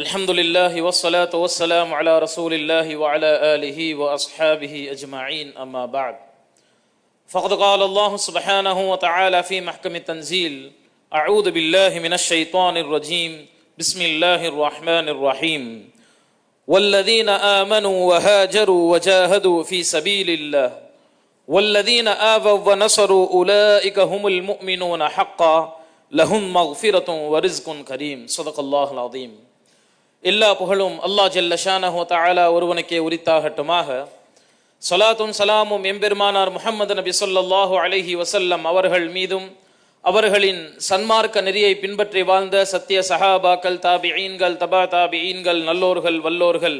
الحمد لله والصلاة والسلام على رسول الله وعلى آله وأصحابه أجمعين أما بعد فقد قال الله سبحانه وتعالى في محكم التنزيل أعوذ بالله من الشيطان الرجيم بسم الله الرحمن الرحيم والذين آمنوا وهاجروا وجاهدوا في سبيل الله والذين آووا ونصروا أولئك هم المؤمنون حقا لهم مغفرة ورزق كريم صدق الله العظيم எல்லா புகழும் அல்லாஹ் ஜல்ல ஷானஹு தஆலா ஒருவனுக்கே உரித்தாகட்டுமாக. சலாத்தும் சலாமும் எம்பெருமானார் முஹம்மது நபி சொல்லாஹு அலைஹி வசல்லம் அவர்கள் மீதும் அவர்களின் சன்மார்க்க நெறியை பின்பற்றி வாழ்ந்த சத்திய சஹாபாக்கள் தாபிஈன்கள் தபா தாபி ஈன்கள் நல்லோர்கள் வல்லோர்கள்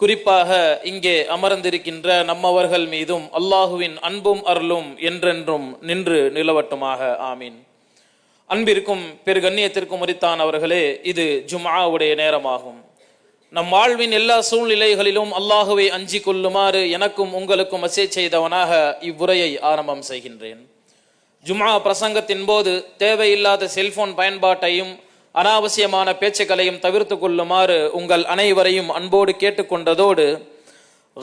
குறிப்பாக இங்கே அமர்ந்திருக்கின்ற நம்மவர்கள் மீதும் அல்லாஹுவின் அன்பும் அருளும் என்றென்றும் நின்று நிலவட்டுமாக. ஆமீன். அன்பிற்கும் பெருகண்ணியத்திற்கும் உரித்தான் அவர்களே இது ஜும்ஆவுடைய நேரமாகும். நம் வாழ்வின் எல்லா சூழ்நிலைகளிலும் அல்லாஹுவை அஞ்சி கொள்ளுமாறு எனக்கும் உங்களுக்கும் மெசேஜ் செய்தவனாக இவ்வுரையை ஆரம்பம் செய்கின்றேன். ஜும்ஆ பிரசங்கத்தின் போது தேவையில்லாத செல்போன் பயன்பாட்டையும் அனாவசியமான பேச்சுக்களையும் தவிர்த்து கொள்ளுமாறு உங்கள் அனைவரையும் அன்போடு கேட்டுக்கொண்டதோடு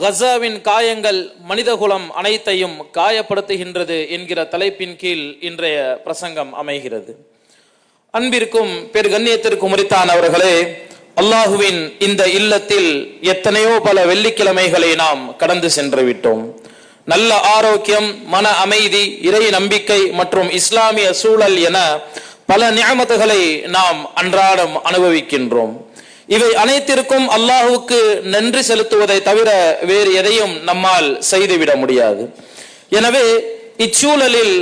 கசாவின் காயங்கள் மனிதகுலம் அனைத்தையும் காயப்படுத்துகின்றது என்கிற தலைப்பின் கீழ் இன்றைய பிரசங்கம் அமைகிறது. அன்பிற்கும் பெருகண்ணியத்திற்கும் கண்ணியத்திற்கும் அல்லாஹுவின் இந்த இல்லத்தில் எத்தனையோ பல வெள்ளிக்கிழமைகளை நாம் கடந்து சென்று விட்டோம் நல்ல ஆரோக்கியம் மன அமைதி இறை நம்பிக்கை மற்றும் இஸ்லாமிய சூழல் என பல நியமத்துகளை நாம் அன்றாடம் அனுபவிக்கின்றோம். இவை அனைத்திற்கும் அல்லாஹுக்கு நன்றி செலுத்துவதை தவிர வேறு எதையும் நம்மால் செய்துவிட முடியாது. எனவே இச்சூழலில்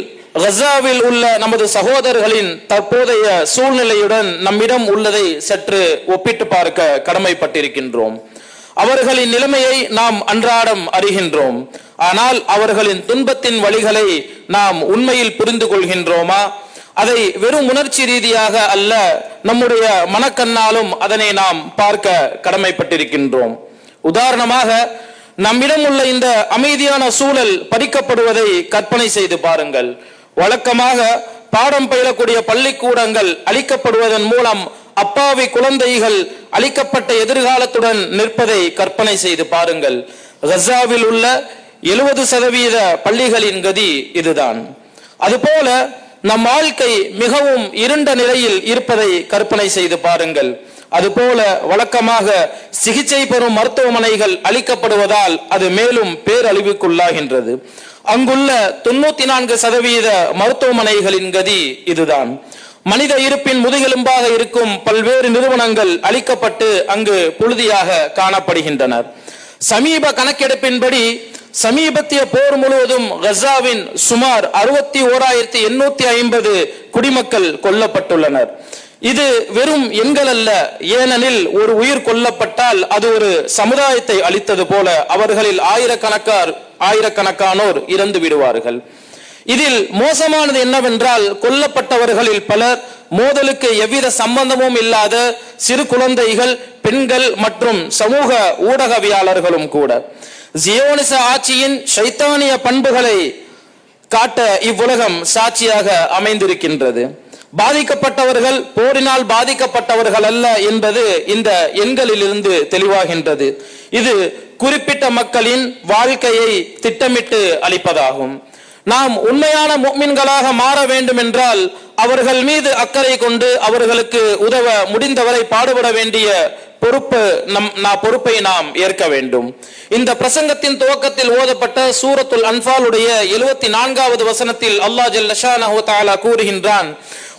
கசாவில் உள்ள நமது சகோதரர்களின் தற்போதைய சூழ்நிலையுடன் நம்மிடம் உள்ளதை சற்று ஒப்பிட்டு பார்க்க கடமைப்பட்டிருக்கின்றோம். அவர்களின் நிலைமையை நாம் அன்றாடம் அறிகின்றோம். ஆனால் அவர்களின் துன்பத்தின் வழிகளை நாம் உண்மையில் புரிந்து கொள்கின்றோமா? அதை வெறும் உணர்ச்சி ரீதியாக அல்ல நம்முடைய மனக்கண்ணாலும் அதனை நாம் பார்க்க கடமைப்பட்டிருக்கின்றோம். உதாரணமாக நம்மிடம் உள்ள இந்த அமைதியான சூழல் பறிக்கப்படுவதை கற்பனை செய்து பாருங்கள். வழக்கமாக பாடம் பயிலக்கூடிய பள்ளிக்கூடங்கள் அளிக்கப்படுவதன் மூலம் அப்பாவி குழந்தைகள் அளிக்கப்பட்ட எதிர்காலத்துடன் நிற்பதை கற்பனை செய்து பாருங்கள். கசாவில் உள்ள எழுபது சதவீத பள்ளிகளின் கதி இதுதான். அதுபோல நம் வாழ்க்கை மிகவும் இருண்ட நிலையில் இருப்பதை கற்பனை செய்து பாருங்கள். அதுபோல வழக்கமாக சிகிச்சை பெறும் மருத்துவமனைகள் அளிக்கப்படுவதால் அது மேலும் பேரழிவுக்குள்ளாகின்றது. அங்குள்ள தொண்ணூத்தி நான்கு சதவீத மருத்துவமனைகளின் கதி இதுதான். மனித இருப்பின் முதுகெலும்பாக இருக்கும் பல்வேறு நிறுவனங்கள் அளிக்கப்பட்டு அங்கு புழுதியாக காணப்படுகின்றனர். சமீப கணக்கெடுப்பின்படி சமீபத்திய போர் முழுவதும் கசாவின் சுமார் அறுபத்தி ஓராயிரத்தி எண்ணூத்தி ஐம்பது குடிமக்கள் கொல்லப்பட்டுள்ளனர். இது வெறும் எண்கள் அல்ல ஏனெனில் ஒரு உயிர் கொல்லப்பட்டால் அது ஒரு சமுதாயத்தை அளித்தது போல அவர்களில் ஆயிரக்கணக்கார் ஆயிரக்கணக்கானோர் இறந்து விடுவார்கள். இதில் மோசமானது என்னவென்றால் கொல்லப்பட்டவர்களில் பலர் மோதலுக்கு எவ்வித சம்பந்தமும் இல்லாத சிறு குழந்தைகள் பெண்கள் மற்றும் சமூக ஊடகவியாளர்களும் கூட. ஜியோனிச ஆட்சியின் சைத்தானிய பண்புகளை காட்ட இவ்வுலகம் சாட்சியாக அமைந்திருக்கின்றது. பாதிக்கப்பட்டவர்கள் போரினால் பாதிக்கப்பட்டவர்கள் அல்ல என்பது இந்த எண்களிலிருந்து தெளிவாகின்றது. இது குறிப்பிட்ட மக்களின் வாழ்க்கையை திட்டமிட்டு அளிப்பதாகும். நாம் உண்மையான முக்மின்களாக மாற வேண்டும் என்றால் அவர்கள் மீது அக்கறை கொண்டு அவர்களுக்கு உதவ முடிந்தவரை பாடுபட வேண்டிய பொறுப்பு நம் நான் பொறுப்பை நாம் ஏற்க வேண்டும் இந்த பிரசங்கத்தின் துவக்கத்தில் ஓதப்பட்ட சூரத்துல் அன்பாலுடைய எழுபத்தி நான்காவது வசனத்தில் அல்லாஹ் ஜல்லஷானஹு தஆலா கூறுகின்றான்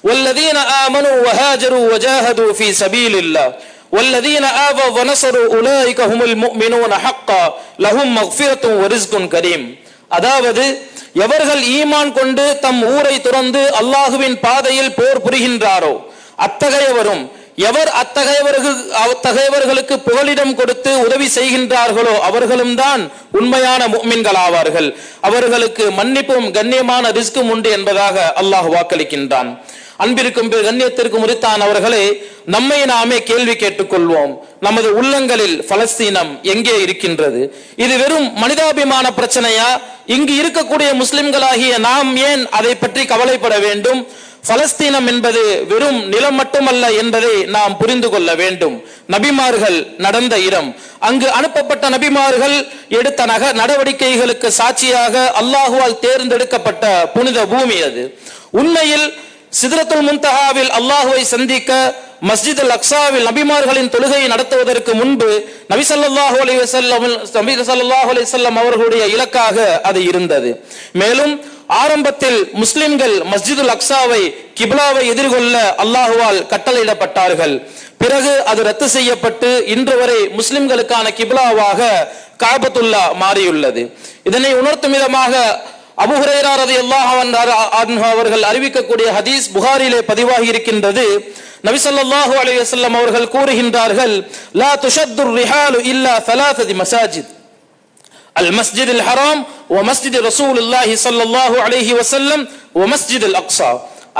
والذين آمنوا وهاجروا وجاهدوا في سبيل الله والذين آووا ونصروا أولئك هم المؤمنون حقا لهم مغفرة ورزق كريم அதாவது எவர்கள் ஈமான் கொண்டு தம் ஊரை துறந்து அல்லாஹுவின் பாதையில் போர் புரிகின்றாரோ அத்தகையவரும் எவர் அத்தகையவர்கள் அத்தகையவர்களுக்கு புகலிடம் கொடுத்து உதவி செய்கின்றார்களோ அவர்களும் தான் உண்மையான முக்மின்கள் ஆவார்கள் அவர்களுக்கு மன்னிப்பும் கண்ணியமான ரிஸ்கும் உண்டு என்பதாக அல்லாஹ் வாக்களிக்கின்றான். அன்பிற்கும் கண்ணியத்திற்கும் உரித்தான் அவர்களே நம்மை நாமே கேள்வி கேட்டுக்கொள்வோம். நமது உள்ளங்களில் பலஸ்தீனம் எங்கே இருக்கின்றது? இது வெறும் மனிதாபிமான பிரச்சனையா? இங்கு இருக்கக்கூடிய முஸ்லிம்களாகிய நாம் ஏன் அதை பற்றி கவலைப்பட வேண்டும்? பலஸ்தீனம் என்பது வெறும் நிலம் மட்டுமல்ல என்பதை நாம் புரிந்து கொள்ள வேண்டும். நபிமார்கள் நடந்த இடம். அங்கு அனுப்பப்பட்ட நபிமார்கள் எடுத்த நக நடவடிக்கைகளுக்கு சாட்சியாக அல்லாஹுவால் தேர்ந்தெடுக்கப்பட்ட புனித பூமி அது. உண்மையில் சிதரத்துல் முன்தஹாவில் அல்லாஹுவை சந்திக்க மஸ்ஜித் அல் அக்ஸாவில் நபிமார்களின் தொழுகையை நடத்துவதற்கு முன்பு நபி ஸல்லல்லாஹு அலைஹி நபி ஸல்லல்லாஹு அலி வல்லம் அவர்களுடைய இலக்காக அது இருந்தது. மேலும் ஆரம்பத்தில் முஸ்லிம்கள் மஸ்ஜிதுல் அக்ஸாவை கிப்லாவை எதிர்கொள்ள அல்லாஹுவால் கட்டளையிடப்பட்டார்கள். பிறகு அது ரத்து செய்யப்பட்டு இன்று வரை முஸ்லிம்களுக்கான கிப்லாவாக காபத்துல்லா மாறியுள்ளது. இதனை உணர்த்தும் விதமாக ابو هريره رضي الله عنه அவர்கள் அறிவிக்கக்கூடிய ஹதீஸ் புகாரிலே பதிவாகி இருக்கின்றது. நபி ஸல்லல்லாஹு அலைஹி வஸல்லம் அவர்கள் கூறுகின்றார்கள் لا تشد الرحال الا ثلاثة مساجد المسجد الحرام ومسجد رسول الله صلى الله عليه وسلم ومسجد الاقصى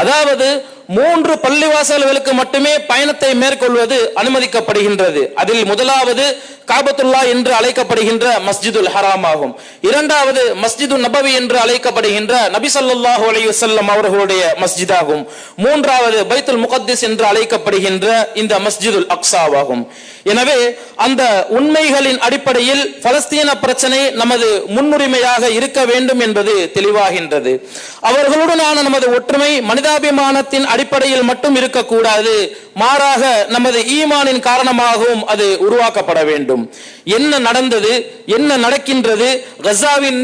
அதாவது மூன்று பள்ளிவாசல்களுக்கு மட்டுமே பயணத்தை மேற்கொள்வது அனுமதிக்கப்படுகின்றது. அதில் முதலாவது காபத்துல்லா என்று அழைக்கப்படுகின்ற மஸ்ஜிதுல் ஹராம் ஆகும். இரண்டாவது மஸ்ஜிது நபவி என்று அழைக்கப்படுகின்ற நபி ஸல்லல்லாஹு அலைஹி அவர்களுடைய மஸ்ஜித் ஆகும் மூன்றாவது பைத்துல் முகத்திஸ் என்று அழைக்கப்படுகின்ற இந்த மஸ்ஜிதுல் அக்சாவாகும் எனவே அந்த உண்மைகளின் அடிப்படையில் பலஸ்தீன பிரச்சனை நமது முன்னுரிமையாக இருக்க வேண்டும் என்பது தெளிவாகின்றது. அவர்களுடனான நமது ஒற்றுமை மனிதாபிமானத்தின் அடிப்படையில் மட்டும் இருக்கக்கூடாது. மாறாக நமது ஈமானின் காரணமாகவும் அது உருவாக்கப்பட வேண்டும். என்ன நடந்தது? என்ன நடக்கின்றது? கசாவின்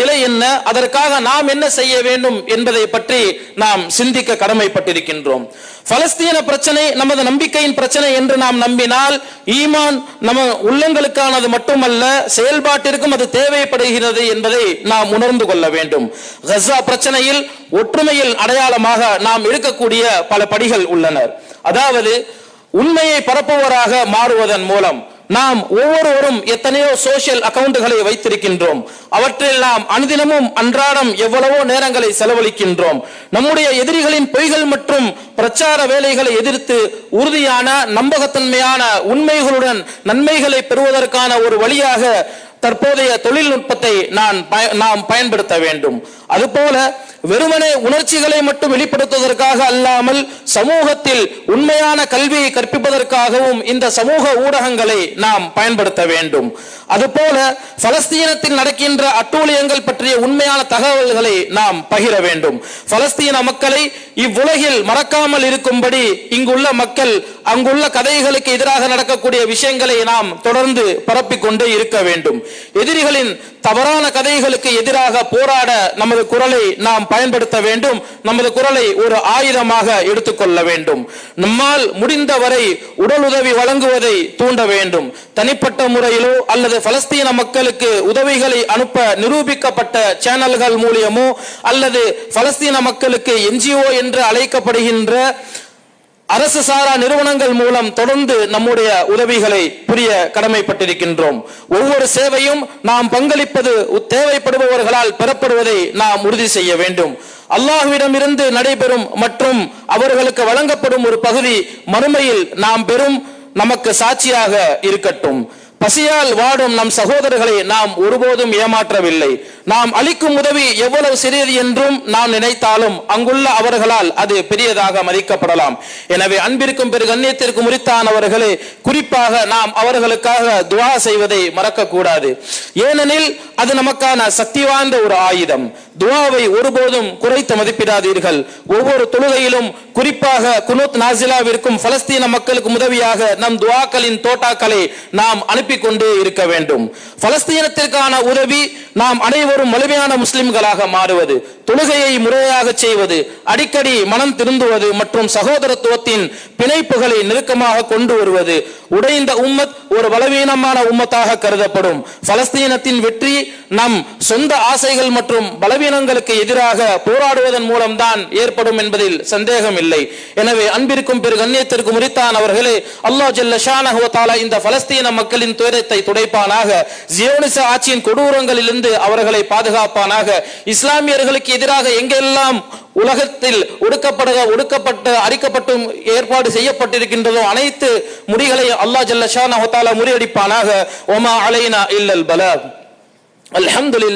நிலை என்ன? அதற்காக நாம் என்ன செய்ய வேண்டும் என்பதை பற்றி நாம் சிந்திக்க கடமைப்பட்டிருக்கின்றோம். பலஸ்தீன பிரச்சனை நமது நம்பிக்கையின் பிரச்சனை என்று நாம் நம்பினால் ஈமான் நம்ம உள்ளங்களுக்கானது மட்டுமல்ல செயல்பாட்டிற்கும் அது தேவைப்படுகிறது என்பதை நாம் உணர்ந்து கொள்ள வேண்டும். கசா பிரச்சனையில் ஒற்றுமையில் அடையாளமாக நாம் இருக்கக்கூடிய எடுக்கக்கூடிய பல படிகள் உள்ளனர். அதாவது உண்மையை பரப்புவராக மாறுவதன் மூலம் நாம் ஒவ்வொருவரும் எத்தனையோ சோசியல் அக்கவுண்டுகளை வைத்திருக்கின்றோம். அவற்றில் நாம் அனுதினமும் அன்றாடம் எவ்வளவோ நேரங்களை செலவழிக்கின்றோம். நம்முடைய எதிரிகளின் பொய்கள் மற்றும் பிரச்சார வேலைகளை எதிர்த்து உறுதியான நம்பகத்தன்மையான உண்மைகளுடன் நன்மைகளை பெறுவதற்கான ஒரு வழியாக தற்போதைய தொழில்நுட்பத்தை நான் நாம் பயன்படுத்த வேண்டும். அதுபோல வெறுமனே உணர்ச்சிகளை மட்டும் வெளிப்படுத்துவதற்காக அல்லாமல் சமூகத்தில் உண்மையான கல்வியை கற்பிப்பதற்காகவும் இந்த சமூக ஊடகங்களை நாம் பயன்படுத்த வேண்டும். அதுபோல பலஸ்தீனத்தில் நடக்கின்ற அட்டூழியங்கள் பற்றிய உண்மையான தகவல்களை நாம் பகிர வேண்டும். பலஸ்தீன மக்களை இவ்வுலகில் மறக்காமல் இருக்கும்படி இங்குள்ள மக்கள் அங்குள்ள கதைகளுக்கு எதிராக நடக்கக்கூடிய விஷயங்களை நாம் தொடர்ந்து பரப்பிக் கொண்டே இருக்க வேண்டும். எதிரிகளின் தவறான கதைகளுக்கு எதிராக போராட நமது குரலை நாம் பயன்படுத்த வேண்டும். நமது குரலை ஒரு ஆயுதமாக எடுத்துக்கொள்ள வேண்டும். நம்மால் முடிந்தவரை உடல் உதவி வழங்குவதை தூண்ட வேண்டும். தனிப்பட்ட முறையிலோ அல்லது பலஸ்தீன மக்களுக்கு உதவிகளை அனுப்ப நிரூபிக்கப்பட்ட சேனல்கள் மூலியமோ அல்லது பலஸ்தீன மக்களுக்கு என்ஜிஓ என்று அழைக்கப்படுகின்ற அரசு சாரா நிறுவனங்கள் மூலம் தொடர்ந்து நம்முடைய உதவிகளை புரிய கடமைப்பட்டிருக்கின்றோம். ஒவ்வொரு சேவையும் நாம் பங்களிப்பது தேவைப்படுபவர்களால் பெறப்படுவதை நாம் உறுதி செய்ய வேண்டும். அல்லாஹ்விடமிருந்து நடைபெறும் மற்றும் அவர்களுக்கு வழங்கப்படும் ஒரு பகுதி மறுமையில் நாம் பெறும் நமக்கு சாட்சியாக இருக்கட்டும். பசியால் வாடும் நம் சகோதரர்களை நாம் ஒருபோதும் ஏமாற்றவில்லை. நாம் அளிக்கும் உதவி எவ்வளவு சிறியது என்றும் நாம் நினைத்தாலும் அங்குள்ள அவர்களால் அது பெரியதாக மதிக்கப்படலாம். எனவே அன்பிற்கும் பெரு கண்ணியத்திற்கும் உரித்தானவர்களே குறிப்பாக நாம் அவர்களுக்காக துவா செய்வதை மறக்கக்கூடாது. ஏனெனில் அது நமக்கான சக்தி வாய்ந்த ஒரு ஆயுதம். துவாவை ஒருபோதும் குறைத்து மதிப்பிடாதீர்கள். ஒவ்வொரு தொழுகையிலும் குறிப்பாக குனூத் நாசிலாவிற்கும் பலஸ்தீன மக்களுக்கு உதவியாக நம் துவாக்களின் தோட்டாக்களை நாம் அனுப்பி கொண்டே இருக்க வேண்டும். பலஸ்தீனத்திற்கான உதவி நாம் அனைவரும் வலிமையான முஸ்லிம்களாக மாறுவது. தொழுகையை முறையாக செய்வது அடிக்கடி மனம் திருந்துவது மற்றும் சகோதரத்துவத்தின் பிணைப்புகளை நெருக்கமாக கொண்டு வருவது உடைந்த உம்மத் ஒரு பலவீனமான உம்மத்தாக கருதப்படும். பலஸ்தீனத்தின் வெற்றி நம் சொந்த ஆசைகள் மற்றும் பலவீனங்களுக்கு எதிராக போராடுவதன் மூலம்தான் ஏற்படும் என்பதில் சந்தேகம் இல்லை எனவே அன்பிற்கும் பெரு கண்ணியத்திற்கும் உரித்தான் அவர்களே அல்லா ஜெல்ல ஷானஹுவத்தாலா இந்த பலஸ்தீன மக்களின் துயரத்தை துடைப்பானாக. ஜியோனிச ஆட்சியின் கொடூரங்களிலிருந்து அவர்களை பாதுகாப்பானாக. இஸ்லாமியர்களுக்கு எதிராக எங்கெல்லாம் உலகத்தில் ஒடுக்கப்பட ஒடுக்கப்பட்டு அரிக்கப்பட்டும் ஏற்பாடு செய்யப்பட்டிருக்கின்றதோ அனைத்து முடிகளை அல்லாஹ் ஜல்லஷா ஷானஹு முறியடிப்பானாக. ஒமா அலைனா இல்லல் பல. அல்ஹம்துலில்லாஹ்.